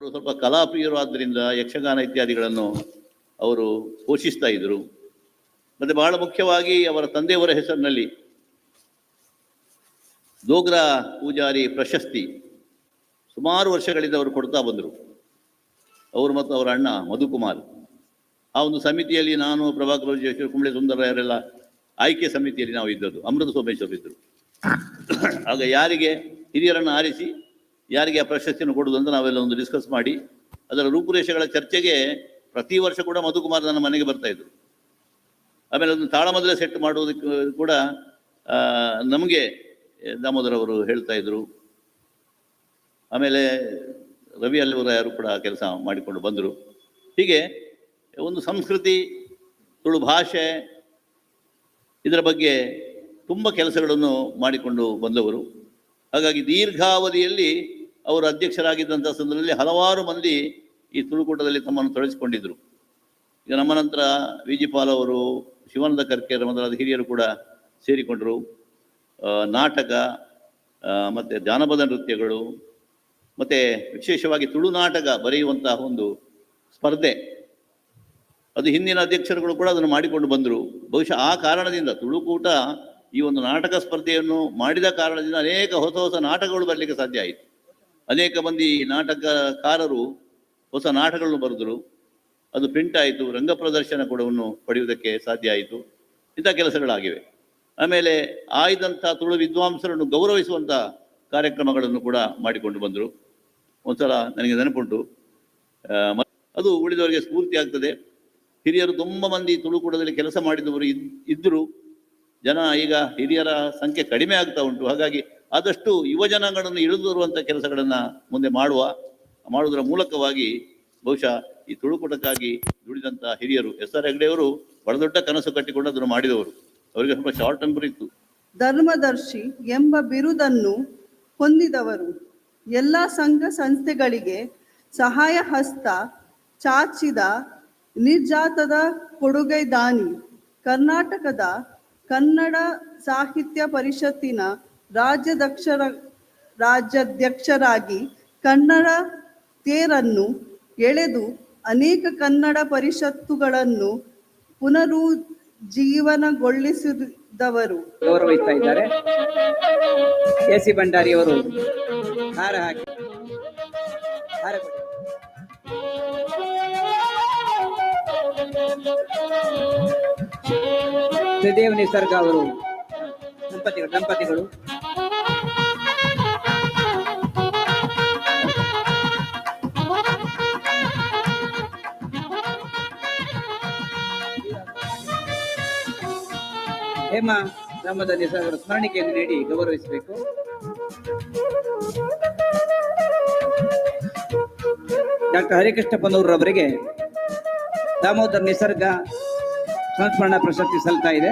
ಸ್ವಲ್ಪ ಕಲಾಪ್ರಿಯರು ಆದ್ದರಿಂದ ಯಕ್ಷಗಾನ ಇತ್ಯಾದಿಗಳನ್ನು ಅವರು ಪೋಷಿಸ್ತಾ ಇದ್ದರು ಮತ್ತೆ ಬಹಳ ಮುಖ್ಯವಾಗಿ ಅವರ ತಂದೆಯವರ ಹೆಸರಿನಲ್ಲಿ ದೋಗ್ರಾ ಪೂಜಾರಿ ಪ್ರಶಸ್ತಿ ಸುಮಾರು ವರ್ಷಗಳಿಂದ ಅವರು ಕೊಡ್ತಾ ಬಂದರು. ಅವರು ಮತ್ತು ಅವರ ಅಣ್ಣ ಮಧುಕುಮಾರ್. ಆ ಒಂದು ಸಮಿತಿಯಲ್ಲಿ ನಾನು ಪ್ರಭಾಕರ್ ಕುಂಬಳೆ ಸುಂದರರೆಲ್ಲ ಆಯ್ಕೆ ಸಮಿತಿಯಲ್ಲಿ ನಾವು ಇದ್ದದ್ದು, ಅಮೃತ ಸೋಮೇಶ್ವರ್ ಇದ್ದರು. ಆಗ ಯಾರಿಗೆ ಹಿರಿಯರನ್ನು ಆರಿಸಿ ಯಾರಿಗೆ ಆ ಪ್ರಶಸ್ತಿಯನ್ನು ಕೊಡುವುದು ಅಂತ ನಾವೆಲ್ಲ ಒಂದು ಡಿಸ್ಕಸ್ ಮಾಡಿ, ಅದರ ರೂಪುರೇಷೆಗಳ ಚರ್ಚೆಗೆ ಪ್ರತಿ ವರ್ಷ ಕೂಡ ಮಧುಕುಮಾರ್ ನನ್ನ ಮನೆಗೆ ಬರ್ತಾ ಇದ್ರು. ಆಮೇಲೆ ಅದನ್ನು ತಾಳಮದ್ರೆ ಸೆಟ್ ಮಾಡುವುದಕ್ಕೆ ಕೂಡ ನಮಗೆ ದಾಮೋದರ್ ಅವರು ಹೇಳ್ತಾ ಇದ್ರು. ಆಮೇಲೆ ರವಿ ಅಲ್ಲಿವರ ಯಾರು ಕೂಡ ಕೆಲಸ ಮಾಡಿಕೊಂಡು ಬಂದರು. ಹೀಗೆ ಒಂದು ಸಂಸ್ಕೃತಿ, ತುಳು ಭಾಷೆ, ಇದರ ಬಗ್ಗೆ ತುಂಬ ಕೆಲಸಗಳನ್ನು ಮಾಡಿಕೊಂಡು ಬಂದವರು. ಹಾಗಾಗಿ ದೀರ್ಘಾವಧಿಯಲ್ಲಿ ಅವರು ಅಧ್ಯಕ್ಷರಾಗಿದ್ದಂಥ ಸಂದರ್ಭದಲ್ಲಿ ಹಲವಾರು ಮಂದಿ ಈ ತುಳುಕೂಟದಲ್ಲಿ ತಮ್ಮನ್ನು ತೊಡಗಿಸಿಕೊಂಡಿದ್ದರು ಈಗ ನಮ್ಮ ನಂತರ ವಿ ಜಿ ಪಾಲ್ ಅವರು, ಶಿವಾನಂದ ಕರ್ಕೇರ ಮೊದಲಾದ ಹಿರಿಯರು ಕೂಡ ಸೇರಿಕೊಂಡರು. ನಾಟಕ ಮತ್ತು ಜಾನಪದ ನೃತ್ಯಗಳು, ಮತ್ತು ವಿಶೇಷವಾಗಿ ತುಳು ನಾಟಕ ಬರೆಯುವಂತಹ ಒಂದು ಸ್ಪರ್ಧೆ. ಅದು ಹಿಂದಿನ ಅಧ್ಯಕ್ಷರುಗಳು ಕೂಡ ಅದನ್ನು ಮಾಡಿಕೊಂಡು ಬಂದರು. ಬಹುಶಃ ಆ ಕಾರಣದಿಂದ ತುಳುಕೂಟ ಈ ಒಂದು ನಾಟಕ ಸ್ಪರ್ಧೆಯನ್ನು ಮಾಡಿದ ಕಾರಣದಿಂದ ಅನೇಕ ಹೊಸ ಹೊಸ ನಾಟಕಗಳು ಬರಲಿಕ್ಕೆ ಸಾಧ್ಯ ಆಯಿತು. ಅನೇಕ ಮಂದಿ ನಾಟಕಕಾರರು ಹೊಸ ನಾಟಕಗಳನ್ನು ಬರೆದರು. ಅದು ಪ್ರಿಂಟ್ ಆಯಿತು, ರಂಗ ಪ್ರದರ್ಶನ ಕೂಡವನ್ನು ಪಡೆಯುವುದಕ್ಕೆ ಸಾಧ್ಯ ಆಯಿತು. ಇಂಥ ಕೆಲಸಗಳಾಗಿವೆ. ಆಮೇಲೆ ಆಯ್ದಂಥ ತುಳು ವಿದ್ವಾಂಸರನ್ನು ಗೌರವಿಸುವಂಥ ಕಾರ್ಯಕ್ರಮಗಳನ್ನು ಕೂಡ ಮಾಡಿಕೊಂಡು ಬಂದರು. ಒಂದ್ಸಲ ನನಗೆ ನೆನಪುಂಟು. ಅದು ಉಳಿದವರಿಗೆ ಸ್ಫೂರ್ತಿ ಆಗ್ತದೆ. ಹಿರಿಯರು ತುಂಬ ಮಂದಿ ತುಳುಕೂಟದಲ್ಲಿ ಕೆಲಸ ಮಾಡಿದವರು ಇದ್ ಇದ್ದರು ಜನ ಈಗ ಹಿರಿಯರ ಸಂಖ್ಯೆ ಕಡಿಮೆ ಆಗ್ತಾ ಉಂಟು. ಹಾಗಾಗಿ ಆದಷ್ಟು ಯುವಜನಗಳನ್ನು ಇಳಿದು ಬರುವಂಥ ಕೆಲಸಗಳನ್ನು ಮುಂದೆ ಮಾಡುವ, ಮಾಡುವುದರ ಮೂಲಕವಾಗಿ ಬಹುಶಃ ಈ ತುಳುಕೂಟಕ್ಕಾಗಿ ದುಡಿದಂಥ ಹಿರಿಯರು ಎಸ್ ಆರ್ ಹೆಗ್ಡೆಯವರು ಬಹಳ ದೊಡ್ಡ ಕನಸು ಕಟ್ಟಿಕೊಂಡು ಅದನ್ನು ಮಾಡಿದವರು. ಅವರಿಗೆ ಸ್ವಲ್ಪ ಶಾರ್ಟ್ ಟೆಂಪರ್ ಇತ್ತು. ಧರ್ಮದರ್ಶಿ ಎಂಬ ಬಿರುದನ್ನು ಹೊಂದಿದವರು. ಎಲ್ಲ ಸಂಘ ಸಂಸ್ಥೆಗಳಿಗೆ ಸಹಾಯ ಹಸ್ತ ಚಾಚಿದ ನಿರ್ಜಾತದ ಕೊಡುಗೈ ದಾನಿ ಕರ್ನಾಟಕದ ಕನ್ನಡ ಸಾಹಿತ್ಯ ಪರಿಷತ್ತಿನ ರಾಜ್ಯಾಧ್ಯಕ್ಷರ, ರಾಜ್ಯಾಧ್ಯಕ್ಷರಾಗಿ ಕನ್ನಡ ತೇರನ್ನು ಎಳೆದು ಅನೇಕ ಕನ್ನಡ ಪರಿಷತ್ತುಗಳನ್ನು ಪುನರುಜ್ಜೀವನಗೊಳಿಸಿದವರು. ಗೌರವಿಸ್ತಾ ಇದ್ದಾರೆ. ಎ ಸಿ ಭಂಡಾರಿ ಅವರು ಹಾರ ಹಾಕಿ, ಹಾರ ನಿಸರ್ಗ ಅವರು ದಂಪತಿಗಳು ದಂಪತಿಗಳು. ಹೇಮ ಗ್ರಾಮದ ನಿಸರ್ಗರ ಸ್ಮರಣಿಕೆಯನ್ನು ನೀಡಿ ಗೌರವಿಸಬೇಕು. ಡಾಕ್ಟರ್ ಹರಿಕೃಷ್ಣ ಅವರಿಗೆ ದಾಮೋದರ್ ನಿಸರ್ಗ ಸಂಸ್ಮರಣ ಪ್ರಶಸ್ತಿ ಸಲ್ತಾ ಇದೆ.